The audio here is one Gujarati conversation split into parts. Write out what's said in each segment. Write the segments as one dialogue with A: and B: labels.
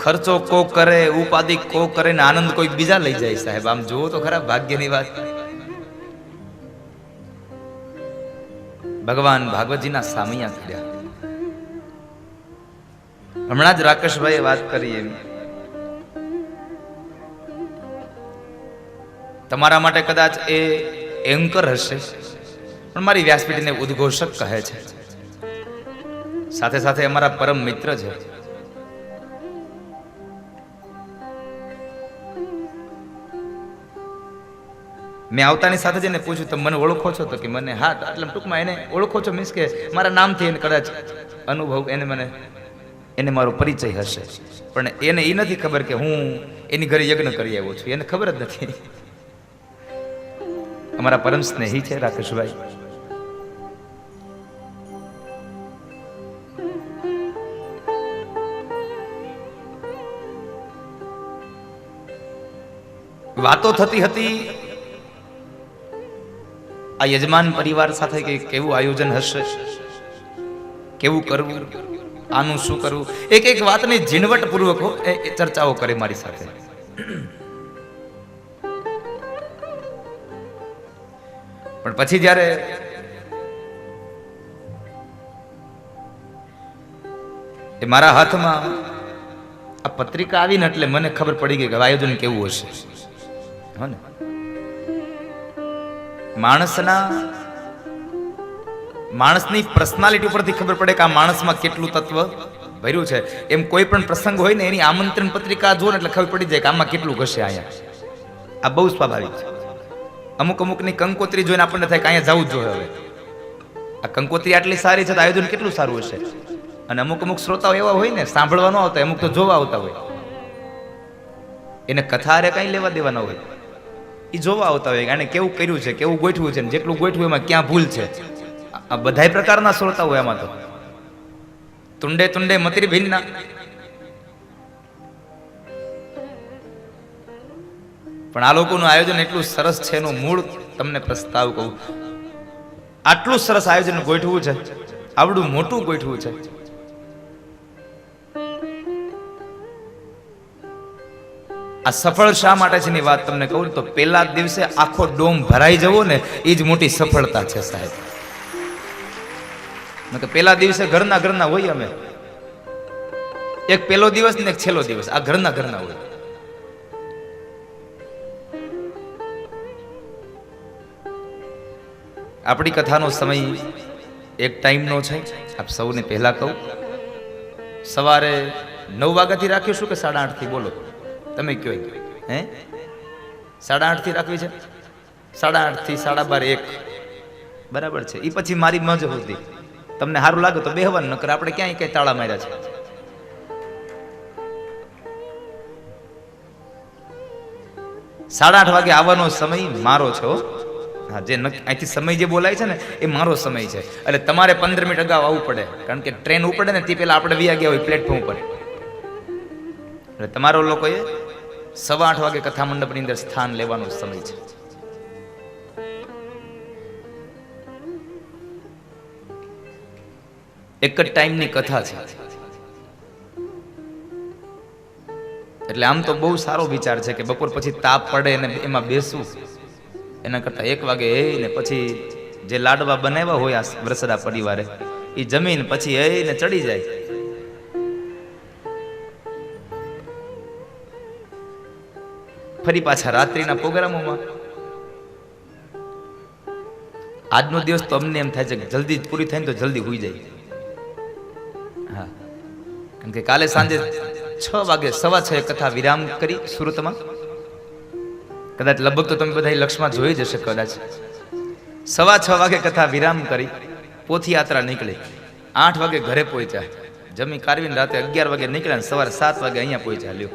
A: ખર્ચો કો કરે, ઉપાધિ કો કરે ને આનંદ કોઈ બીજા લઈ જાય સાહેબ. આમ જુઓ તો ખરા ભાગ્યની વાત. ભગવાન ભાગવતજીના સામિયા કર્યા હમણાં જ રાકેશભાઈએ વાત કરી એમ. તમારા માટે કદાચ એ એન્કર હશે, પણ મારી વ્યાસપીઠને ઉદ્ઘોષક કહે છે. સાથે સાથે અમારા પરમ મિત્ર છે. મેં આવતાની સાથે જ એને પૂછ્યું, તમે મને ઓળખો છો? તો કે, મને હા. એટલે ટૂંકમાં એને ઓળખો છો, મીન્સ કે મારા નામથી એને કદાચ અનુભવ, એને મને, એને મારો પરિચય હશે. પણ એને એ નથી ખબર કે હું એની ઘરે યજ્ઞ કરી આવ્યો છું. એને ખબર જ નથી. અમારા પરમ સ્નેહી છે રાકેશભાઈ. વાતો થતી હતી આ યજમાન પરિવાર સાથે કેવું આયોજન હશે? કેવું કરવું? આનું શું કરવું? એક એક વાતની ઝીણવટ પૂર્વક એ એ ચર્ચાઓ કરે મારી સાથે. પણ પછી જ્યારે એ મારા હાથમાં આ પત્રિકા આવીને એટલે મને ખબર પડી ગઈ કે આયોજન કેવું હશે. હો ને? માણસના માણસની પર્સનાલિટી ઉપરથી ખબર પડે કે આ માણસમાં કેટલું તત્વ ભર્યું છે. એમ કોઈ પણ પ્રસંગ હોય ને, એની આમંત્રણ પત્રિકા જુઓ ને એટલે ખબર પડી જાય કે આમાં કેટલું ઘસે અહીંયા. આ બહુ સ્વાભાવિક છે. અમુક અમુકની કંકોત્રી જોઈને આપણને થાય કે અહીંયા જવું જ જોઈએ હવે. આ કંકોત્રી આટલી સારી છે તો આયોજન કેટલું સારું હશે? અને અમુક અમુક શ્રોતાઓ એવા હોય ને, સાંભળવા ન આવતા, અમુક તો જોવા આવતા હોય. એને કથા હારે કઈ લેવા દેવાના હોય. એ જોવા આવતા હોય એને કેવું કર્યું છે, કેવું ગોઠવ્યું છે જેટલું ગોઠવ્યું એમાં ક્યાં ભૂલ છે? આ બધાય પ્રકારના શ્રોતા હોય એમાં તો. તુંડે તુંડે મતરી ભિન્ના પણ આ લોકોનું આયોજન એટલું સરસ છે, એનું મૂળ તમને પ્રસ્તાવ કહું. આટલું સરસ આયોજન ગોઠવું છે, આવડું મોટું ગોઠવું છે. આ સફળ શા માટે છે ની વાત તમને કહું તો પહેલા દિવસે આખો ડોમ ભરાઈ જવો ને એ જ મોટી સફળતા છે સાહેબ. પહેલા દિવસે ઘરના ઘરના હોય અમે. એક પહેલો દિવસ ને એક છેલ્લો દિવસ. આ ઘરના ઘરના હોય. આપણી કથાનો સમય એક ટાઈમનો છે. આપ સૌને પહેલા કહું. સવારે નવ વાગ્યાથી રાખ્યું કે સાડા આઠથી? બોલો. તમે કયો હે? સાડા આઠથી રાખવી છે? સાડા આઠથી સાડા બાર એક. બરાબર છે. એ પછી મારી મજ હતી. તમને સારું લાગે તો બેહવાનું નકર આપણે ક્યાંય કઈ તાળા માર્યા છે. સાડા આઠ વાગે આવવાનો સમય મારો છે હા. જે અહીંથી સમય જે બોલાય છે ને એ મારો સમય છે. એટલે તમારે પંદર મિનિટ અગાઉ આવવું પડે. કારણ કે ટ્રેન ઉપડે ને તે પહેલાં આપણે વ્યા ગયા હોય પ્લેટફોર્મ પર એટલે તમારો લોકોએ સવા આઠ વાગે કથા મંડપની અંદર સ્થાન લેવાનો સમય છે. એક જ ટાઈમની કથા છે. એટલે આમ તો બહુ સારો વિચાર છે કે બપોર પછી તાપ પડે અને એમાં બેસવું. એના કરતા એક વાગે એ ને પછી જે લાડવા બનાવ્યા હોય આ વરસદા પરિવારે એ જમીન પછી એ ને ચડી જાય. ફરી પાછા રાત્રિના પ્રોગ્રામોમાં. આજનો દિવસ તો અમને એમ થાય છે કે જલ્દી પૂરી થાય ને તો જલ્દી હોઈ જાય. હા. કારણ કે કાલે સાંજે છ વાગે, સવા છ કથા વિરામ કરી સુરતમાં. કદાચ લગભગ તો તમે બધા લક્ષમાં જોઈ જશે કદાચ. સવા છ વાગે કથા વિરામ કરી, પોથી યાત્રા નીકળી. આઠ વાગે ઘરે પહોંચ્યા. જમી કારવીને રાતે અગિયાર વાગે નીકળ્યા સવારે સાત વાગે અહીંયા પહોંચ્યા, લ્યો.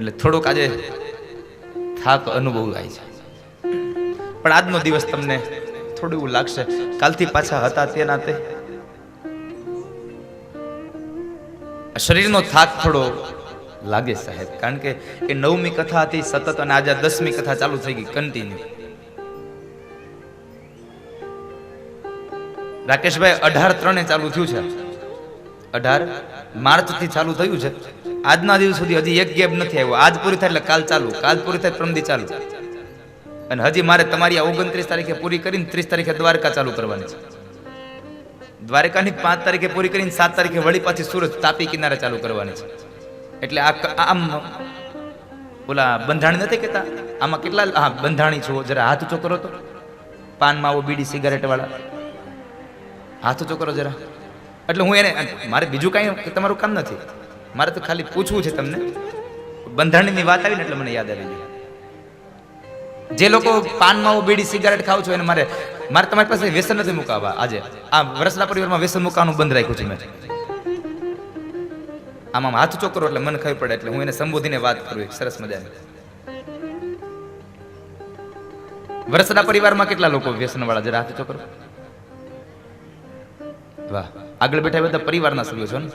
A: એટલે થોડોક આજે થાક અનુભવાય છે. પણ આજનો દિવસ તમને થોડું એવું લાગશે. કાલથી પાછા હતા તેના તે. શરીરનો થાક થોડો લાગે સાહેબ. કારણ કે એ નવમી કથા હતી, સતત અને આજે દસમી કથા ચાલુ થઈ ગઈ કન્ટિન્યુ રાકેશભાઈ અઢાર ત્રણે ચાલુ થયું છે. અઢાર માર્ચથી ચાલુ થયું છે. આજના દિવસ સુધી હજી એક ગેપ નથી આવ્યો. આજ પૂરી થાય એટલે કાલ ચાલુ. કાલ પૂરી થાય પ્રમદી ચાલુ. અને હજી મારે તમારી આ ઓગણત્રીસ તારીખે પૂરી કરીને ત્રીસ તારીખે દ્વારકા ચાલુ કરવાની છે. દ્વારકાની પાંચ તારીખે પૂરી કરીને સાત તારીખે વળી પાછી સુરત તાપી કિનારે ચાલુ કરવાની છે. એટલે આ આમ ઓલા બંધાણી નથી કહેતા? આમાં કેટલા હા, બંધાણી છો. જરા હાથ ઊંચો તો. પાન માવો બીડી સિગારેટ વાળા. હાથ ઊંચો જરા. એટલે હું એને મારે બીજું કાંઈ તમારું કામ નથી. મારે તો ખાલી પૂછવું છે તમને. બંધારણની વાત આવી ને એટલે મને યાદ આવી ગઈ. જે લોકો પાનમાં બીડી સિગારેટ ખાવ છો એને મારે મારે તમારી પાસે વ્યસન નથી મુકાવવા આજે. આ વરસના પરિવારમાં વ્યસન મુકાવવાનું બંધ રાખ્યું છે મેં. આમ હાથ ચોકરો એટલે મને ખબર પડે એટલે હું એને સંબોધીને વાત કરું એક સરસ મજાની. વરસના પરિવારમાં કેટલા લોકો વ્યસનવાળા જરા હાથ ચોકરો? વાહ. આગળ બેઠા બધા પરિવારના સભ્યો છો ને?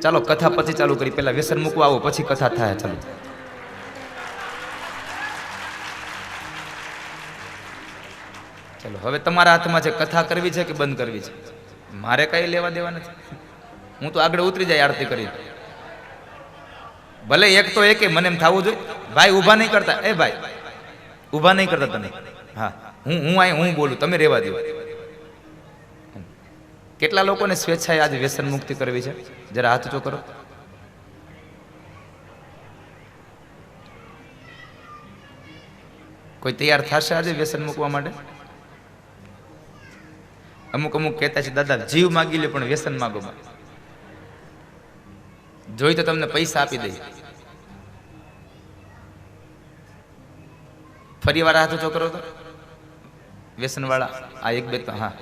A: ચાલો, કથા પછી ચાલુ કરી. પહેલા વ્યસન મૂકવા આવો, પછી કથા થાય. ચાલો. ચલો, હવે તમારા હાથમાં છે કથા કરવી છે કે બંધ કરવી છે? મારે કઈ લેવા દેવા નથી હું તો આગળ ઉતરી જાય આરતી કરી. ભલે એક તો એકે, મને એમ થવું જોઈએ. ભાઈ, ઊભા નહીં કરતા. એ ભાઈ, ઊભા નહીં કરતા તમે હા, હું હું અહીં હું બોલું. તમે રહેવા દો કેટલા લોકોને સ્વેચ્છાએ આજે વ્યસન મુક્તિ કરવી છે? જરા હાથ ચો કરો. કોઈ તૈયાર થશે આજે વ્યસન મૂકવા માટે? અમુક અમુક કહેતા છે, દાદા, જીવ માગી લે, પણ વ્યસન માગો જોઈ તો તમને પૈસા આપી દઈ ફરી વાર હાથ ચો કરો તો. વ્યસન વાળા આ એક બે તો, હા.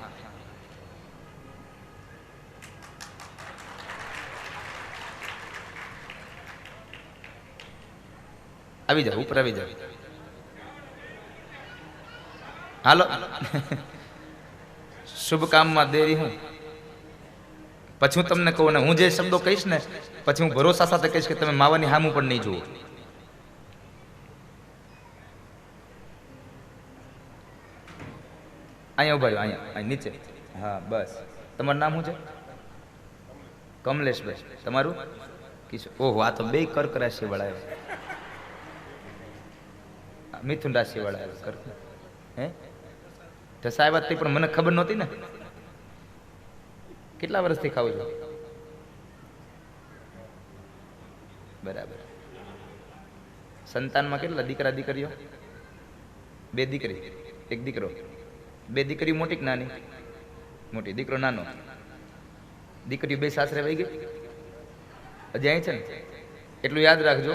A: આવી જાઓ, ઉપર આવી જાઓ. હાલો. શુભ કામમાં દેરી હું. પછી હું તમને કહું ને, હું જે શબ્દો કહીશ ને, પછી હું ભરોસા સાથે કહીશ કે તમે માવાની હામું પણ નહીં જુઓ. અહીંયા ઊભા રહ્યો, અહીંયા અહીં નીચે. હા, બસ. તમારું નામ શું છે? કમલેશભાઈ. તમારું? કિશોર. ઓહો, આ તો બે કર્ક રાશિ વાળા આવ્યા મિથુન રાશિ વાળા હે? ઢસા આવ્યા તે પણ મને ખબર નહોતી ને. કેટલા વર્ષથી ખાવ છો? બરાબર. સંતાનમાં કેટલા દીકરા દીકરીઓ? બે દીકરી, એક દીકરો. બે દીકરી મોટી કે નાની? મોટી. દીકરો નાનો. દીકરીઓ બે સાસરે વહી ગઈ? હજી અહીં છે ને? એટલું યાદ રાખજો.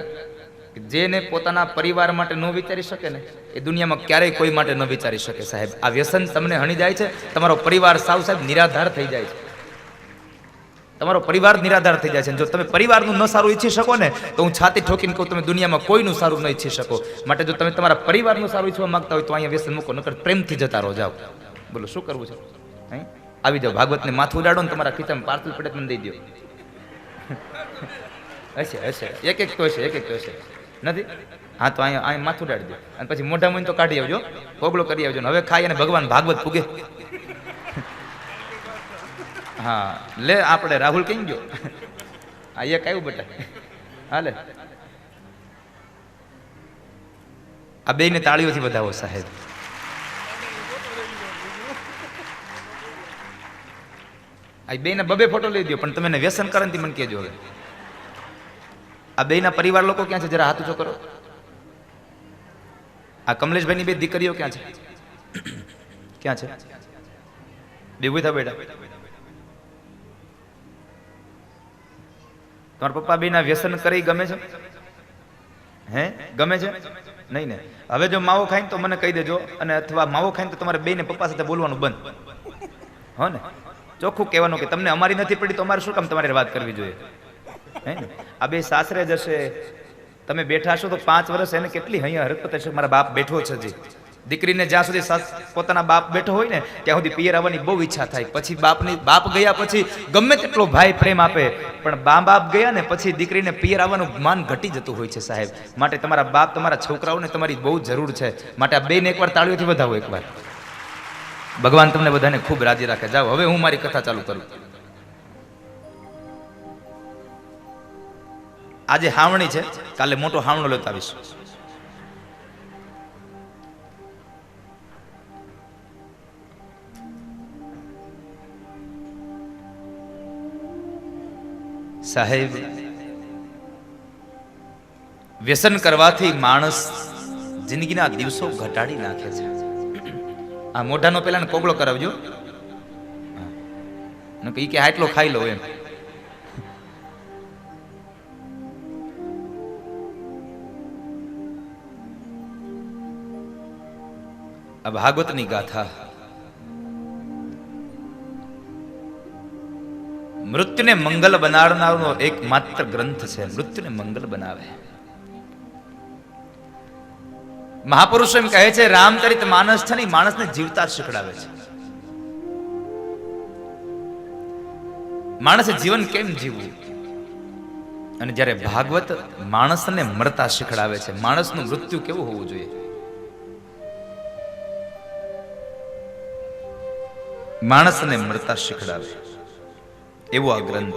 A: જેને પોતાના પરિવાર માટે ન વિચારી શકે ને, એ દુનિયામાં ક્યારેય કોઈ માટે ન વિચારી શકે સાહેબ. આ વ્યસન તમને હણી જાય છે, તમારો પરિવાર સાવ સાહેબ નિરાધાર થઈ જાય છે. તમારો પરિવાર નિરાધાર થઈ જાય છે. જો તમે પરિવારનું ન સારું ઈચ્છી શકો ને, તો હું છાતી ઠોકીને કહું, તમે દુનિયામાં કોઈનું સારું ન ઈચ્છી શકો. માટે જો તમે તમારા પરિવારનું સારું ઈચ્છવા માંગતા હોય, તો અહીંયા વ્યસન મૂકો, નકર પ્રેમથી જતા રહો, જાઓ. બોલો, શું કરવું છે? આવી જાઓ, ભાગવતને માથું ઉડાડો ને તમારા ખીચામાં પાર્સલ પડે મને દઈ દો હશે હશે. એક એક તો હશે એક એક તો હશે. નથી? હા, તો અહીંયા અહીંયા માથું ઉડાડી દો. અને પછી મોઢા મોઈને તો કાઢી આવજો. કોગળો કરી આવજો. હવે ખાઈ અને ભગવાન ભાગવત ફૂગે હા, લે આપણે રાહુલ કઈ ગયો? આ એક આવ્યું બટા. હાલે આ બેયને તાળીઓથી વધાવો, સાહેબ. આ બેને બબે ફોટો લઈ દો પણ તમે વ્યસન કરે મને કહેજો હવે. આ બેના પરિવાર લોકો ક્યાં છે? જરા હાથ ઊંચો કરો. આ કમલેશભાઈની બે દીકરીઓ ક્યાં છે? ક્યાં છે? બે થા બેટા. તમારા પપ્પા બેના વ્યસન કરી ગમે છે? હે? ગમે છે? નહીં ને. હવે જો માવો ખાઈને તો મને કહી દેજો અને અથવા માવો ખાઈને તો તમારે બેને પપ્પા સાથે બોલવાનું બંધ. હો ને? ચોખ્ખું કહેવાનું કે તમને અમારી નથી પડી તો અમારે શું કામ તમારે વાત કરવી જોઈએ? હે ને? આ બે સાસરે જશે. તમે બેઠા છો તો પાંચ વર્ષ એને કેટલી અહીંયા હરકત હશે? મારા બાપ બેઠો છે હજી. દીકરીને જ્યાં સુધી પોતાના બાપ બેઠો હોય ને, ત્યાં સુધી પિયર આવવાની બહુ ઈચ્છા થાય. પછી બાપની, બાપ ગયા પછી ગમે તેટલો ભાઈ પ્રેમ આપે, પણ બા બાપ ગયા ને પછી દીકરીને પિયર આવવાનું માન ઘટી જતું હોય છે સાહેબ. માટે તમારા બાપ, તમારા છોકરાઓને તમારી બહુ જરૂર છે. માટે આ બેને એકવાર તાળીઓથી વધાવો એકવાર. ભગવાન તમને બધાને ખૂબ રાજી રાખે. જાઓ, હવે હું મારી કથા ચાલુ કરું. આજે હાવણી છે, કાલે મોટો હાવણો લેતા આવીશ. સાહેબ, વ્યસન કરવાથી માણસ જિંદગીના દિવસો ઘટાડી નાખે છે. આ મોઢાનો પેલા કોગળો કરાવજો. કે આટલો ખાઈ લો એમ. આ ભાગવતની ગાથા. મૃત્યુને મંગલ બનાવનારનો એક માત્ર ગ્રંથ છે. મૃત્યુને મંગલ બનાવે. મહાપુરુષો એમ કહે છે રામચરિત માનસ છે ને માણસને જીવતા શીખડાવે છે. માણસે જીવન કેમ જીવવું? અને જ્યારે ભાગવત માણસને મરતા શીખડાવે છે, માણસનું મૃત્યુ કેવું હોવું જોઈએ? માણસને મળતા શીખડાવે. એવો આ ગ્રંથ.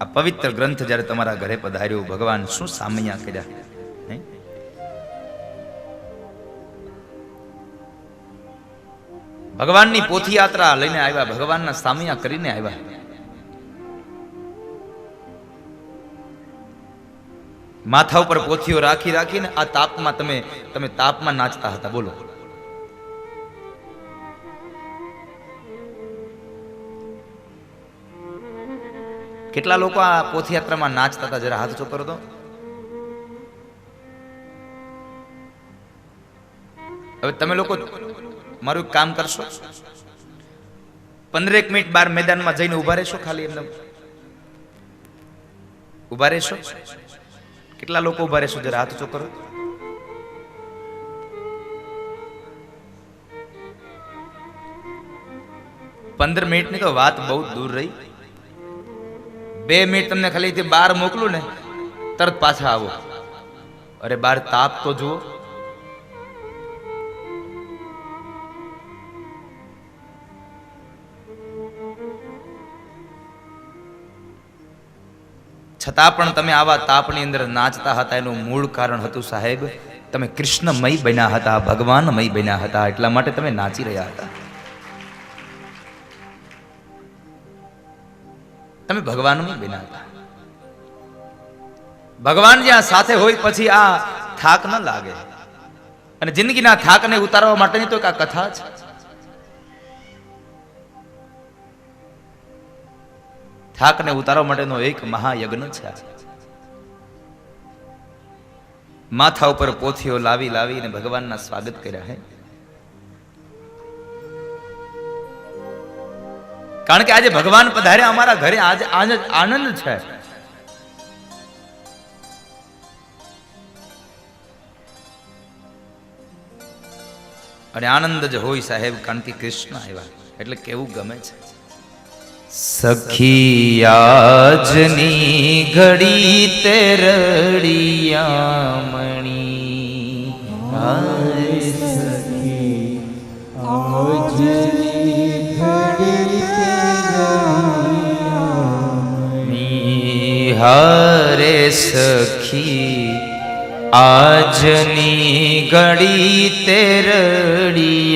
A: આ પવિત્ર ગ્રંથ જ્યારે તમારા ઘરે પધાર્યો, ભગવાન શું સામયા કર્યા? ભગવાનની પોથી યાત્રા લઈને આવ્યા, ભગવાનના સામયા કરીને આવ્યા. માથા ઉપર પોથીઓ રાખી રાખીને આ તાપમાં તમે તમે તાપમાં નાચતા હતા. બોલો. કેટલા લોકો આ પોથયાત્રામાં નાચતા હતા? જરા હાથ ચોપરો તો. હવે તમે લોકો મારું કામ કરશો. પંદરેક મિનિટ બાર મેદાનમાં જઈને ઊભા રહેશો ખાલી એમને ઊભા રહેશો. કેટલા લોકો ઊભા રહેશો જરા હાથ ચોકર કરો. પંદર મિનિટની તો વાત બહુ દૂર રહી. બે મિનિટ તમને ખાલી બાર મોકલું ને, તરત પાછા આવો. અરે બાર તાપ તો જુઓ. છતાં પણ તમે આવા તાપની અંદર નાચતા હતા, એનું મૂળ કારણ હતું સાહેબ, તમે કૃષ્ણમય બન્યા હતા, ભગવાનમય બન્યા હતા, એટલા માટે તમે નાચી રહ્યા હતા. તમે ભગવાનમય બન્યા હતા. ભગવાન જ્યાં સાથે હોય પછી આ થાક ન લાગે. અને જિંદગીના થાકને ઉતારવા માટેની તો એક આ કથા છે. થાકને ઉતારવા માટેનો એક મહાયજ્ઞ છે. માથા ઉપર પોથીઓ લાવી લાવીને ભગવાનના સ્વાગત કર્યા હે. કારણ કે આજે ભગવાન પધાર્યા, અમારા ઘરે આજે આજે આનંદ છે. અને આનંદ જ હોય સાહેબ, કારણ કે કૃષ્ણ આવ્યા, એટલે કેવું ગમે છે. સખિયાજની ઘડી તે રડિયામણી હરે સખી આજની ઘડી તે રડિયામણી